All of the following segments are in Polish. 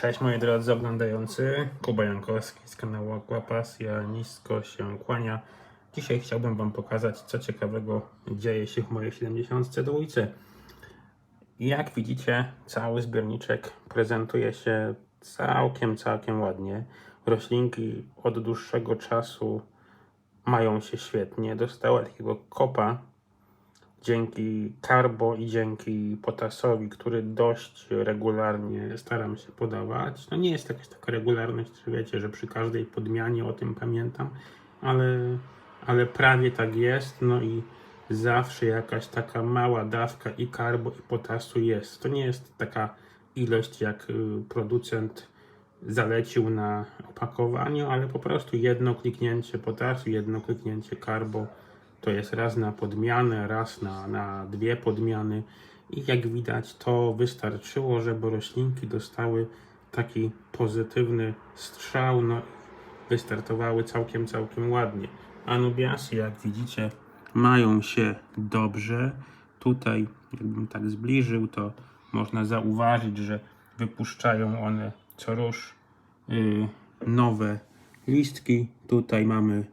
Cześć moi drodzy oglądający, Kuba Jankowski z kanału Aquapasja, nisko się kłania. Dzisiaj chciałbym Wam pokazać, co ciekawego dzieje się w mojej 72. Jak widzicie, cały zbiorniczek prezentuje się całkiem, całkiem ładnie. Roślinki od dłuższego czasu mają się świetnie. Dostała takiego kopa dzięki Carbo i dzięki Potasowi, który dość regularnie staram się podawać. No nie jest jakaś taka regularność, wiecie, że przy każdej podmianie o tym pamiętam, ale, ale prawie tak jest. No i zawsze jakaś taka mała dawka i Carbo i Potasu jest. To nie jest taka ilość, jak y, producent zalecił na opakowaniu, ale po prostu jedno kliknięcie Potasu, jedno kliknięcie Carbo to jest raz na podmianę, raz na, na dwie podmiany. I jak widać, to wystarczyło, żeby roślinki dostały taki pozytywny strzał. No wystartowały całkiem, całkiem ładnie. Anubiasy, jak widzicie, mają się dobrze. Tutaj, jakbym tak zbliżył, to można zauważyć, że wypuszczają one co rusz y, nowe listki. Tutaj mamy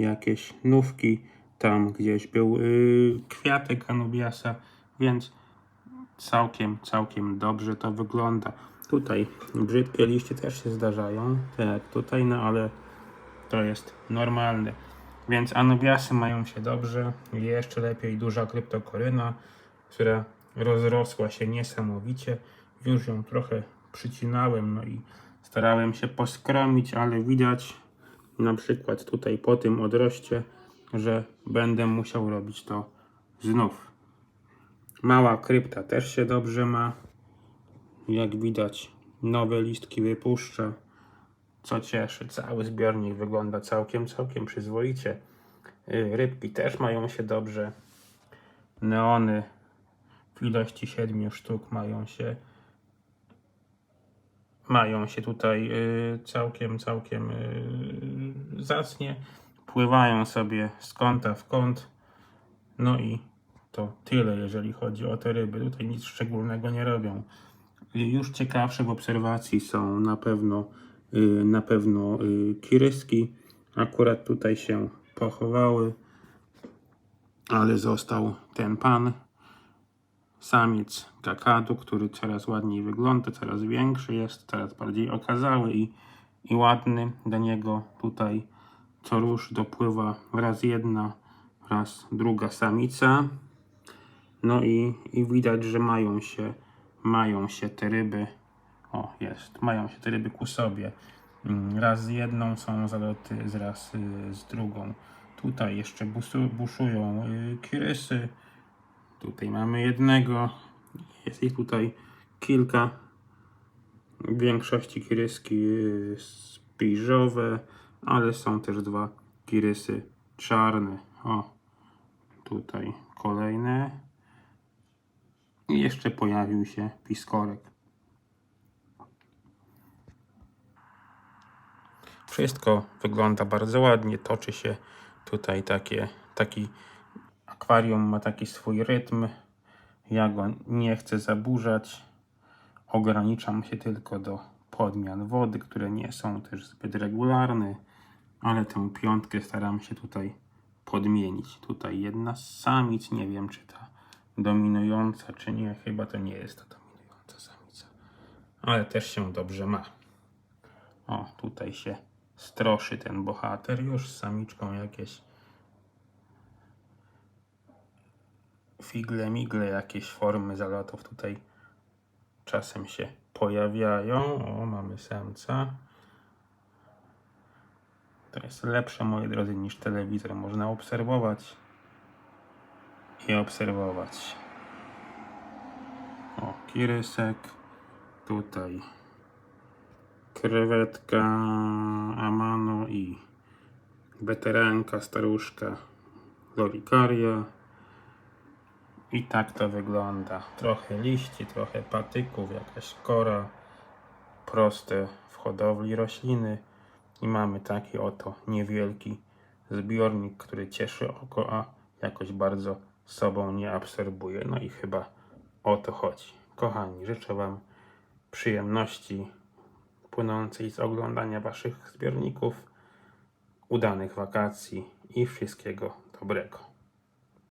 jakieś nówki. Tam gdzieś był y, kwiatek Anubiasa, więc całkiem, całkiem dobrze to wygląda. Tutaj brzydkie liście też się zdarzają, tak tutaj, no ale to jest normalne. Więc Anubiasy mają się dobrze. Jeszcze lepiej duża kryptokoryna, która rozrosła się niesamowicie. Już ją trochę przycinałem, no i starałem się poskromić, ale widać na przykład tutaj po tym odroście, że będę musiał robić to znów. Mała krypta też się dobrze ma. Jak widać, nowe listki wypuszcza. Co cieszy, cały zbiornik wygląda całkiem, całkiem przyzwoicie. Y, Rybki też mają się dobrze. Neony w ilości 7 sztuk mają się mają się tutaj y, całkiem, całkiem y, zacnie. Pływają sobie z kąta w kąt. No i to tyle, jeżeli chodzi o te ryby. Tutaj nic szczególnego nie robią. Już ciekawsze w obserwacji są na pewno, y, na pewno kiryski. Akurat tutaj się pochowały, ale został ten pan, samiec kakadu, który coraz ładniej wygląda, coraz większy jest, coraz bardziej okazały i, i ładny. Do niego tutaj co rusz dopływa raz jedna, raz druga samica. No i, i widać, że mają się, mają się te ryby, o jest, mają się te ryby ku sobie. Mm, Raz z jedną są zaloty, z raz y, z drugą. Tutaj jeszcze busu, buszują y, kirysy. Tutaj mamy jednego. Jest ich tutaj kilka. W większości kiryski spiżowe, ale są też dwa kirysy czarne. O, tutaj kolejne. I jeszcze pojawił się piskorek. Wszystko wygląda bardzo ładnie, toczy się tutaj takie, taki akwarium ma taki swój rytm. Ja go nie chcę zaburzać. Ograniczam się tylko do podmian wody, które nie są też zbyt regularne, ale tę piątkę staram się tutaj podmienić. Tutaj jedna z samic, nie wiem czy ta dominująca, czy nie, chyba to nie jest ta dominująca samica, ale też się dobrze ma. O, tutaj się stroszy ten bohater już z samiczką jakieś figle, migle, jakieś formy zalotów tutaj czasem się pojawiają. O, mamy samca. To jest lepsze, moi drodzy, niż telewizor. Można obserwować i obserwować. O, kirysek. Tutaj krewetka, amano i weteranka, staruszka, lorikaria. I tak to wygląda. Trochę liści, trochę patyków, jakaś kora, proste w hodowli rośliny. I mamy taki oto niewielki zbiornik, który cieszy oko, a jakoś bardzo sobą nie absorbuje. No i chyba o to chodzi. Kochani, życzę Wam przyjemności płynącej z oglądania Waszych zbiorników, udanych wakacji i wszystkiego dobrego.